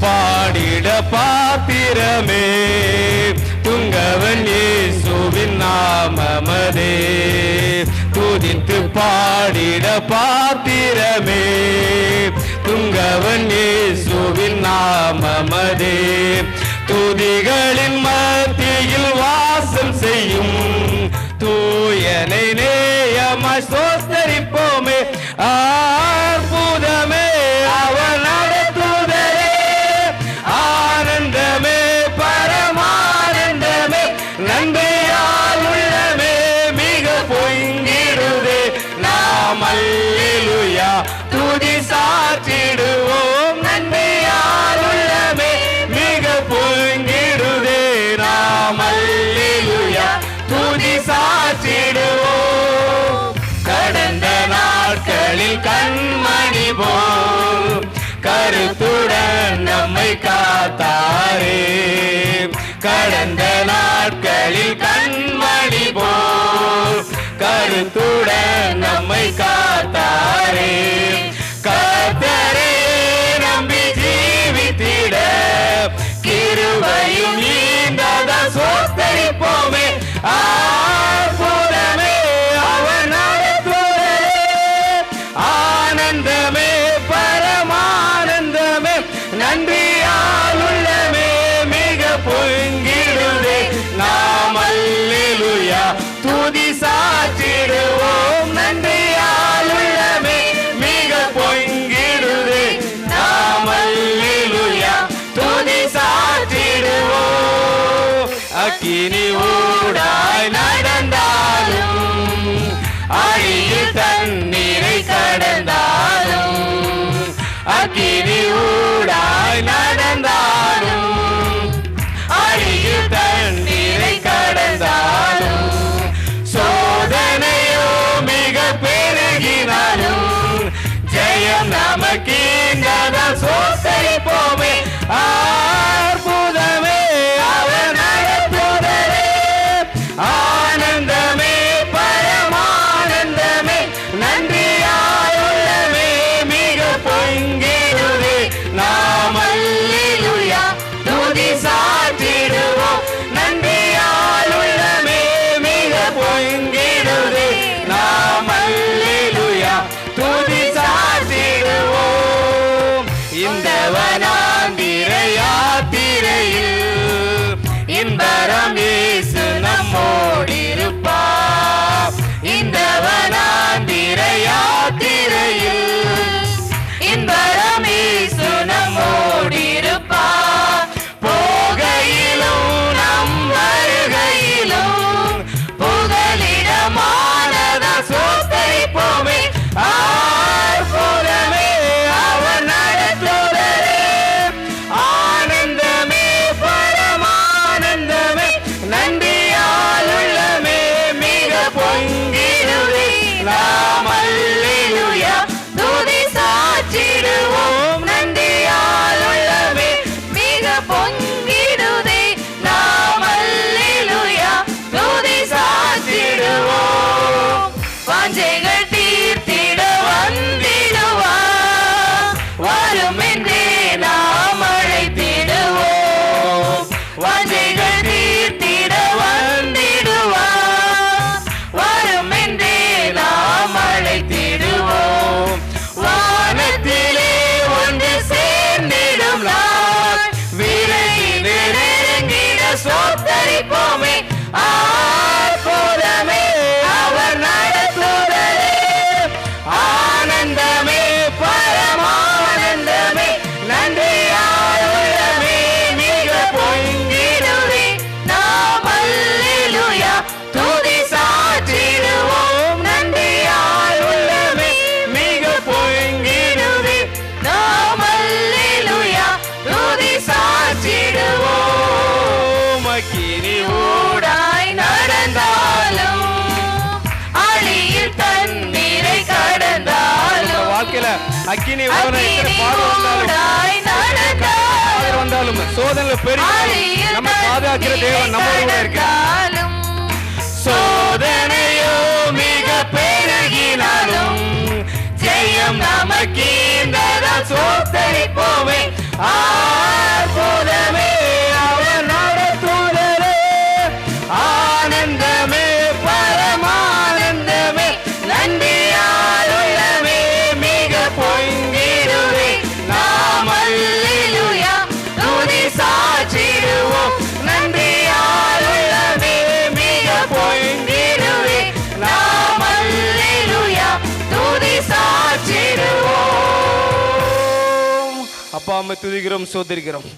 பாடிட பாத்திரமே. துங்கவன் இயேசுவின் நாமமதே. துதித்து பாடிட பாத்திரமே. துங்கவன் இயேசுவின் நாமமதே. துதிகளின் மத்தியில் வாசம் செய்யும். தூயனை நேயமாய் சோஸ்தரிப்போமே ஆர்புதமே துதி சாற்றிடுவோம் நன்மையால் உள்ளமே மிக பொங்கிடுதே நாம் அல்லேலூயா துதி சாற்றிடுவோம் கடந்த நாட்களில் கண்மணி போல் கருத்துடன் நம்மை காத்தாரே. கடந்த நாட்களில் கண்மணி போல் கருத்துடன் நம்மை காத்தாரே. Ah! அக்கினி வந்தாலும் சோதனை பெரிய நம்ம பாதுகாக்கிற தேவன் நம்ம கூட இருக்காலும் சோதனையோ மிக பெருகினாலும் ஜெயம் நமக்கு இந்த சோத்தரிப்போமே. ஆ அப்பா அம்மை துதிக்கிறோம் சோதரிக்கிறோம்.